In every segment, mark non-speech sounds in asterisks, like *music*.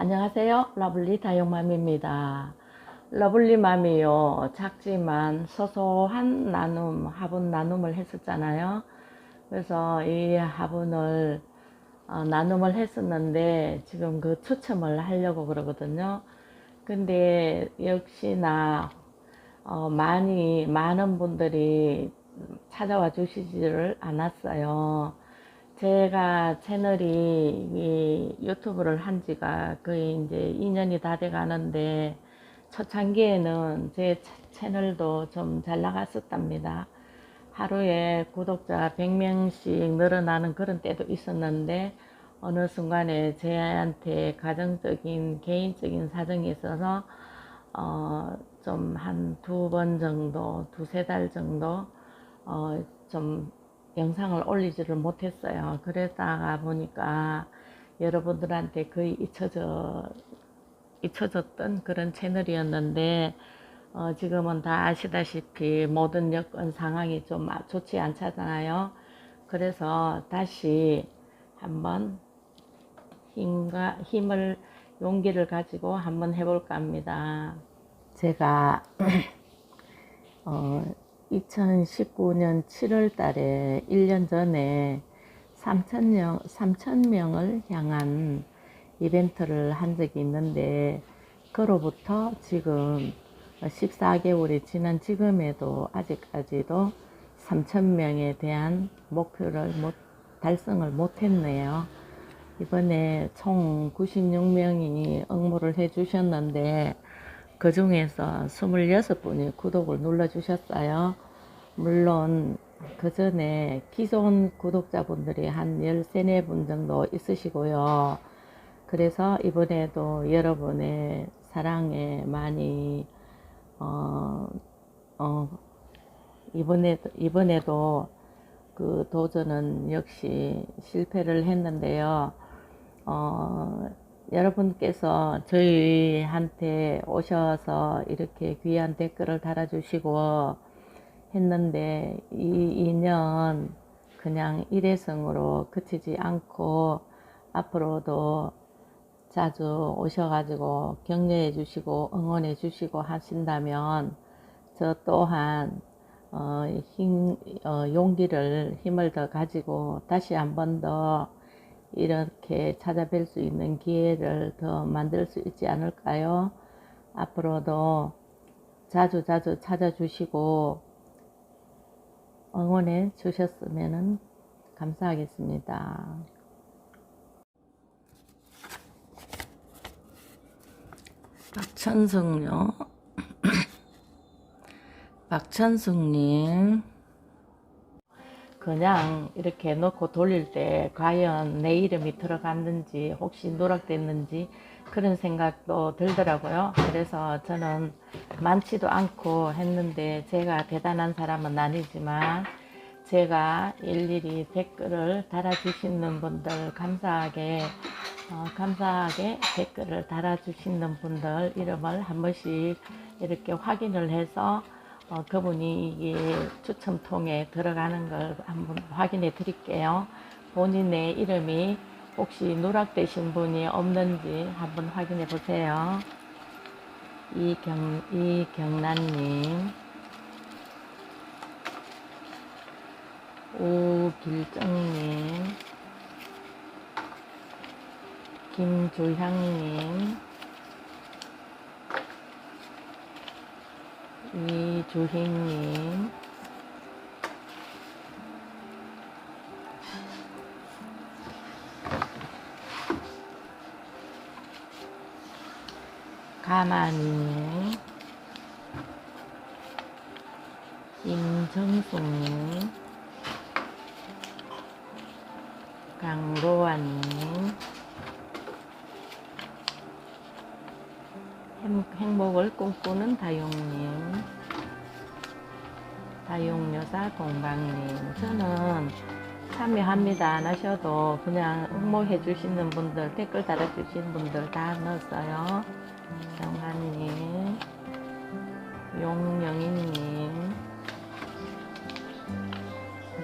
안녕하세요. 러블리 다용맘입니다. 러블리맘이요. 작지만 소소한 나눔, 화분 나눔을 했었잖아요. 그래서 이 화분을 어, 나눔을 했었는데 지금 그 추첨을 하려고 그러거든요. 근데 역시나 어, 많이 많은 분들이 찾아와 주시지를 않았어요. 제가 채널이 이 유튜브를 한 지가 거의 이제 2년이 다 돼 가는데 초창기에는 제 채- 채널도 좀 잘 나갔었답니다. 하루에 구독자 100명씩 늘어나는 그런 때도 있었는데 어느 순간에 저한테 가정적인 개인적인 사정이 있어서 어, 좀 한 두 번 정도, 두세 달 정도 어, 좀 영상을 올리지를 못했어요. 그러다가 보니까 여러분들한테 거의 잊혀져, 잊혀졌던 그런 채널이었는데, 어, 지금은 다 아시다시피 모든 여건 상황이 좀 아- 좋지 않잖아요. 그래서 다시 한번 힘과 힘을 용기를 가지고 한번 해볼까 합니다. 제가 *clears throat* 어, 2019년 7월 달에 1년 전에 3,000명, 3,000명을 향한 이벤트를 한 적이 있는데, 그로부터 지금 14개월이 지난 지금에도 아직까지도 3,000명에 대한 목표를 못, 달성을 못했네요. 이번에 총 96명이 응모를 해 주셨는데, 그 중에서 26분이 구독을 눌러주셨어요. 물론 그 전에 기존 구독자분들이 한 13, 4분 정도 있으시고요. 그래서 이번에도 여러분의 사랑에 많이, 어, 어, 이번에도, 이번에도 그 도전은 역시 실패를 했는데요. 어, 여러분께서 저희한테 오셔서 이렇게 귀한 댓글을 달아주시고 했는데 이 인연 그냥 일회성으로 그치지 않고 앞으로도 자주 오셔가지고 격려해 주시고 응원해 주시고 하신다면 저 또한 어, 힘, 어, 용기를 힘을 더 가지고 다시 한번더 이렇게 찾아뵐 수 있는 기회를 더 만들 수 있지 않을까요? 앞으로도 자주 자주 찾아주시고 응원해 주셨으면 감사하겠습니다. 박천승요. *clears throat* 박천승님. 그냥 이렇게 넣고 돌릴 때 과연 내 이름이 들어갔는지 혹시 누락됐는지 그런 생각도 들더라고요. 그래서 저는 많지도 않고 했는데 제가 대단한 사람은 아니지만 제가 일일이 댓글을 달아주시는 분들 감사하게 어, 감사하게 댓글을 달아주시는 분들 이름을 한 번씩 이렇게 확인을 해서 어, 그분이 이게 추첨통에 들어가는 걸 한번 확인해 드릴게요. 본인의 이름이 혹시 누락되신 분이 없는지 한번 확인해 보세요. 이경, 이경란님, 오길정님, 김주향님, 이주희님, 가만히님, 임정숙님, 강로아님, 꿈꾸는 다용님, 다용여사 동방님, 저는 참여합니다. 안 하셔도 그냥 응모해 주시는 분들, 댓글 달아주시는 분들 다 넣었어요. 정한님, 용영희님,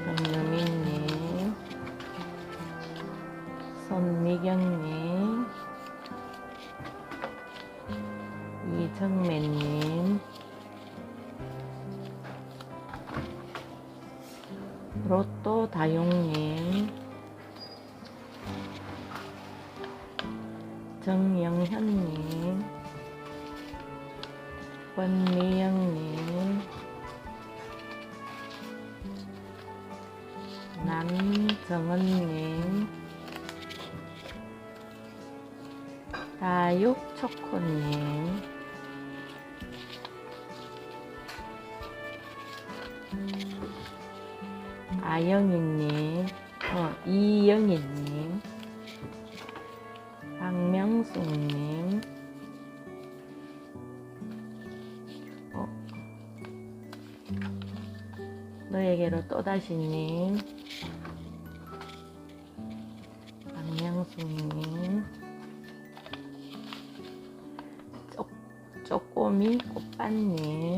정유민님, 손미경님, 이정매님, 로또 다용님, 정영현님, 권미영님, 남정은님, 다육초코님, 아영이님, 어, 이영희님, 박명숙님, 어, 너에게로 또다시님, 박명숙님, 쪼, 쪼꼬미 꽃밭님,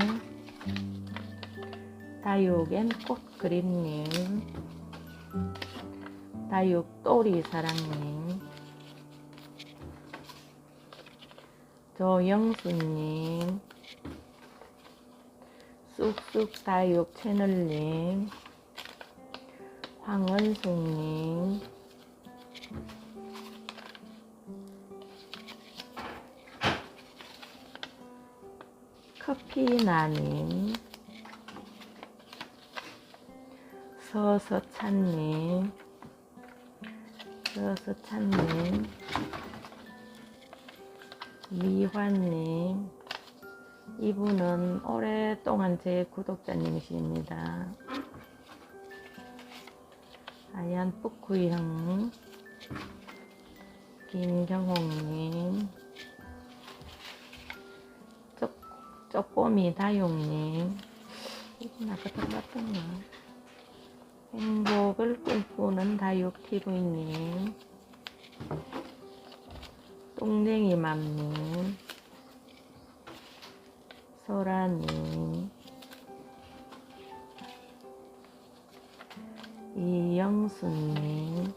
다육엔 꽃그림님, 다육 또리 사랑님, 조영수님, 쑥쑥 다육 채널님, 황원숙님, 커피나님, 서서찬님, 서서찬님, 미환님, 이분은 오랫동안 제 구독자님이십니다. 하얀 뿌쿠형, 김경옥님, 쪼, 쪼꼬미 다용님, 이분 아까 들어봤던가. 행복을 꿈꾸는 다육TV님, 똥냉이맘님, 소라님, 이영수님,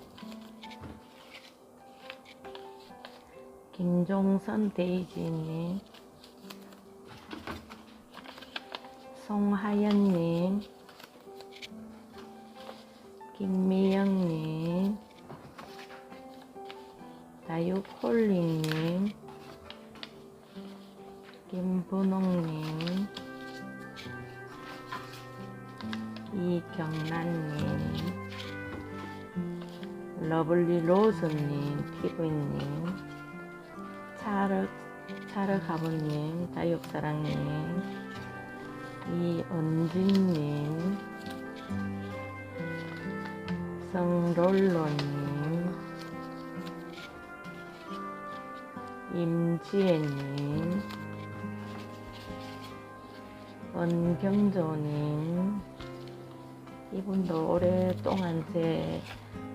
김종선 데이지님, 송하연님, 김미영님, 다육홀리님, 김분홍님, 이경란님, 러블리 로즈님, 피부님, 차르, 차르 가부님, 다육사랑님, 이은진님, 성롤로님, 임지혜님, 은경조님, 이분도 오랫동안 제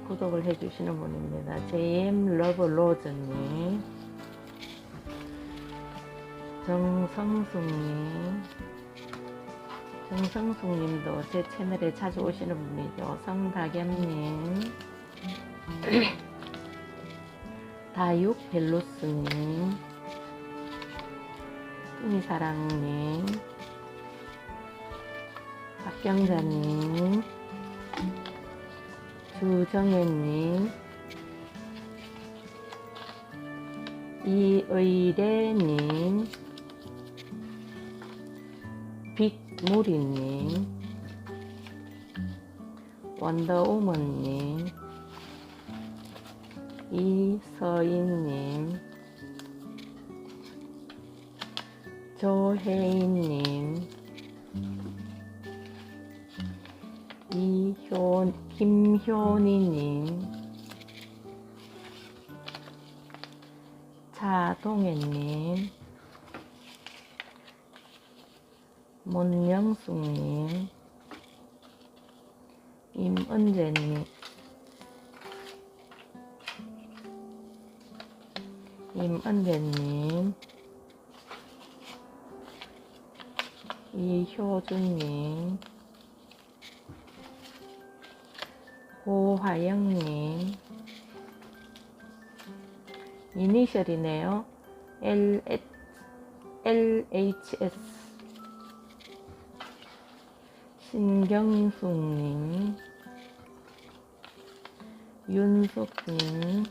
구독을 해주시는 분입니다. JM 러브로즈님, 정성숙님, 정성숙님도 제 채널에 자주 오시는 분이죠. 성다겸님, *clears throat* 다육 벨로스님, 뚱이사랑님, 박경자님, 주정혜님, 이의래님, 무리님, 원더우먼님, 이서인님, 조혜인님, 이효, 김효니님, 차동혜님, 문영숙님, 임은재님, 임은재님, 이효준님, 고화영님, 이니셜이네요. LHS 신경숙님 윤숙님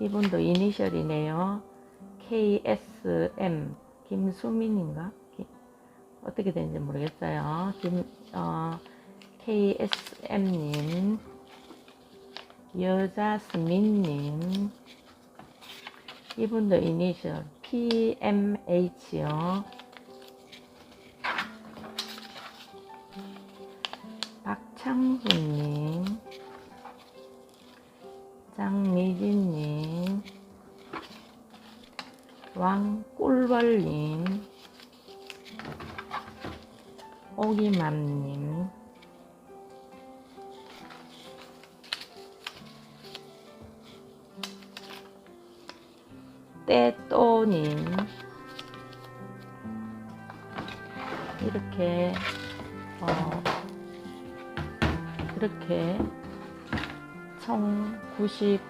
이분도 이니셜이네요. KSM 김수민인가? 기- 어떻게 되는지 모르겠어요. 김, 어, KSM님 여자스민님 이분도 이니셜 PMH요. 박창훈님, 장미진님, 왕꿀벌님, 오기맘님, 떼또님, 이렇게, 어, 이렇게 총 96명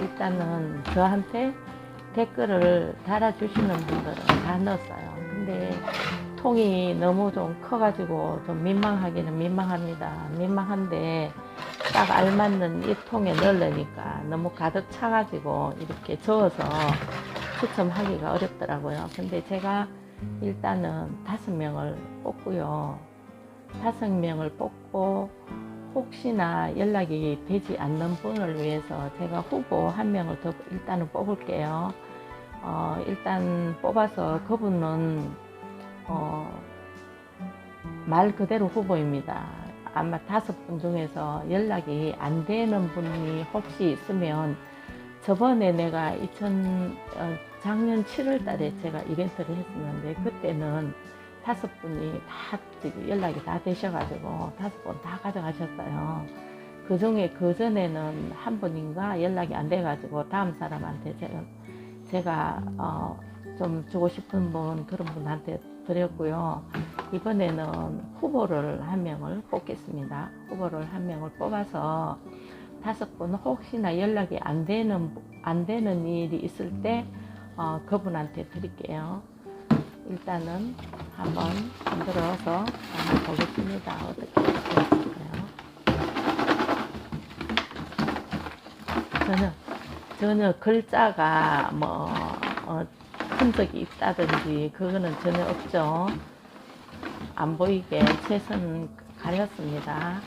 일단은 저한테 댓글을 달아주시는 분들은 다 넣었어요. 근데 통이 너무 좀 커가지고 좀 민망하기는 민망합니다. 민망한데 딱 알맞는 이 통에 넣으려니까 너무 가득 차가지고 이렇게 저어서 추첨하기가 어렵더라고요. 근데 제가 일단은 다섯 명을 뽑고요. 다섯 명을 뽑고 혹시나 연락이 되지 않는 분을 위해서 제가 후보 한 명을 더 일단은 뽑을게요. 어, 일단 뽑아서 그분은 어, 말 그대로 후보입니다. 아마 다섯 분 중에서 연락이 안 되는 분이 혹시 있으면 저번에 내가 2000 어, 작년 7월 달에 제가 이벤트를 했었는데 그때는 다섯 분이 다 연락이 다 되셔가지고 다섯 분 다 가져가셨어요. 그 중에 그 전에는 한 분인가 연락이 안 돼가지고 다음 사람한테 제가 제가 어, 좀 주고 싶은 분 그런 분한테 드렸고요. 이번에는 후보를 한 명을 뽑겠습니다. 후보를 한 명을 뽑아서 다섯 분 혹시나 연락이 안 되는 안 되는 일이 있을 때 어, 그분한테 드릴게요. 일단은 한번 만들어서 한번 보겠습니다. 어떻게 될까요? 전혀 전혀 글자가 뭐 어, 흔적이 있다든지 그거는 전혀 없죠. 안 보이게 최선 가렸습니다.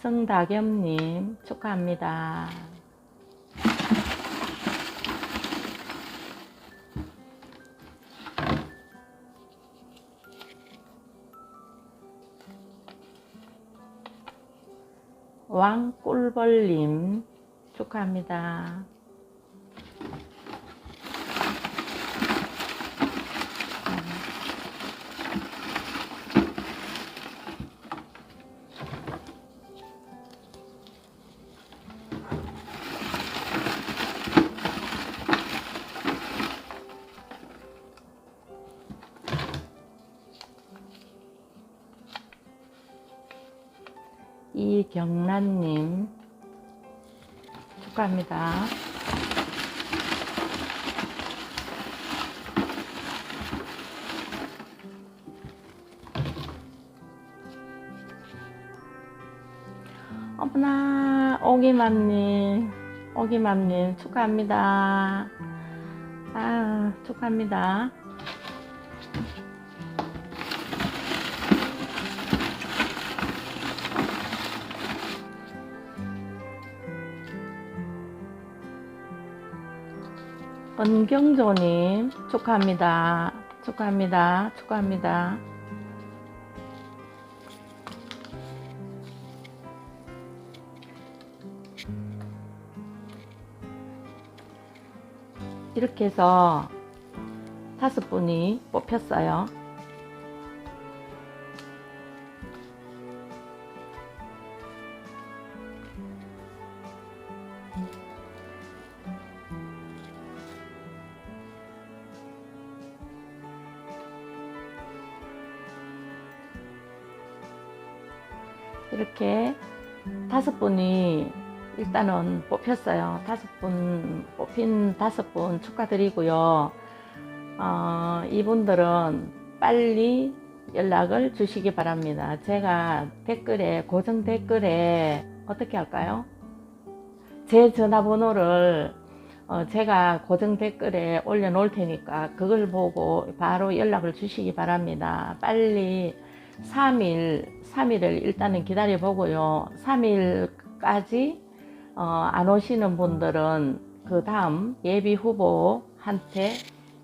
성다겸님 축하합니다. 꿀벌님 축하합니다. 이경란님 축하합니다. 어머나 오기맘님 오기맘님 축하합니다. 아 축하합니다. 은경조님 축하합니다. 축하합니다. 축하합니다. 이렇게 해서 다섯 분이 뽑혔어요. 일단은 뽑혔어요. 다섯 분 뽑힌 다섯 분 축하드리고요. 어, 이분들은 빨리 연락을 주시기 바랍니다. 제가 댓글에 고정 댓글에 어떻게 할까요? 제 전화번호를 어, 제가 고정 댓글에 올려놓을 테니까 그걸 보고 바로 연락을 주시기 바랍니다. 빨리 3일, 3일을 일단은 기다려 보고요. 3일까지 어, 안 오시는 분들은 그 다음 예비 후보한테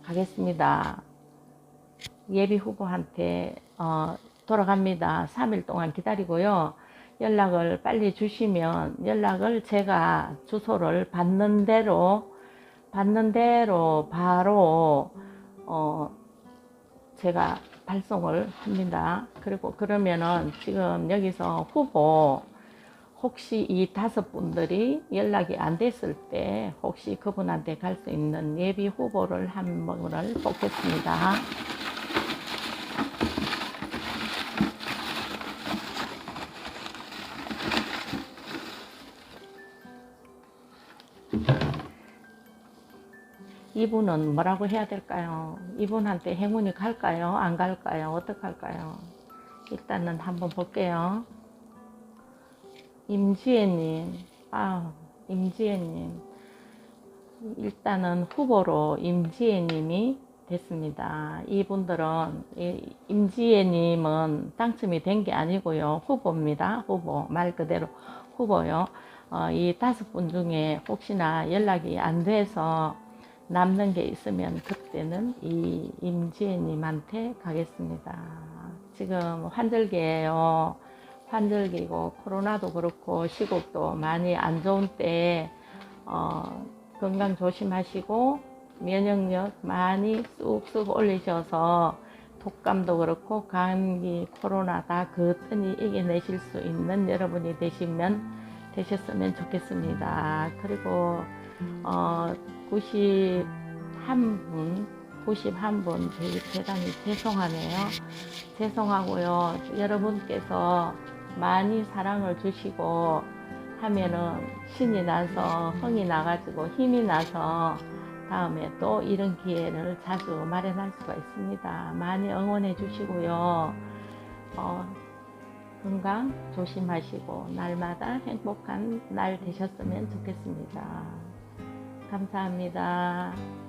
가겠습니다. 예비 후보한테 어, 돌아갑니다. 3일 동안 기다리고요. 연락을 빨리 주시면 연락을 제가 주소를 받는 대로 받는 대로 바로 어, 제가 발송을 합니다. 그리고 그러면은 지금 여기서 후보 혹시 이 다섯 분들이 연락이 안 됐을 때 혹시 그분한테 갈 수 있는 예비 후보를 한 분을 뽑겠습니다. 이분은 뭐라고 해야 될까요? 이분한테 행운이 갈까요? 안 갈까요? 어떡할까요? 일단은 한번 볼게요. 임지혜님, 아, 임지혜님. 일단은 후보로 임지혜님이 됐습니다. 이분들은, 이 임지혜님은 당첨이 된 게 아니고요. 후보입니다. 후보. 말 그대로 후보요. 어, 이 다섯 분 중에 혹시나 연락이 안 돼서 남는 게 있으면 그때는 이 임지혜님한테 가겠습니다. 지금 환절기예요. 환절기고 코로나도 그렇고 시국도 많이 안 좋은 때 어, 건강 조심하시고 면역력 많이 쑥쑥 올리셔서 독감도 그렇고 감기 코로나 다 그튼히 이겨내실 수 있는 여러분이 되시면 되셨으면 좋겠습니다. 그리고 어, 91분, 91분 되게 대단히 죄송하네요. 죄송하고요. 여러분께서 많이 사랑을 주시고 하면은 신이 나서 흥이 나가지고 힘이 나서 다음에 또 이런 기회를 자주 마련할 수가 있습니다. 많이 응원해 주시고요. 어, 건강 조심하시고 날마다 행복한 날 되셨으면 좋겠습니다. 감사합니다.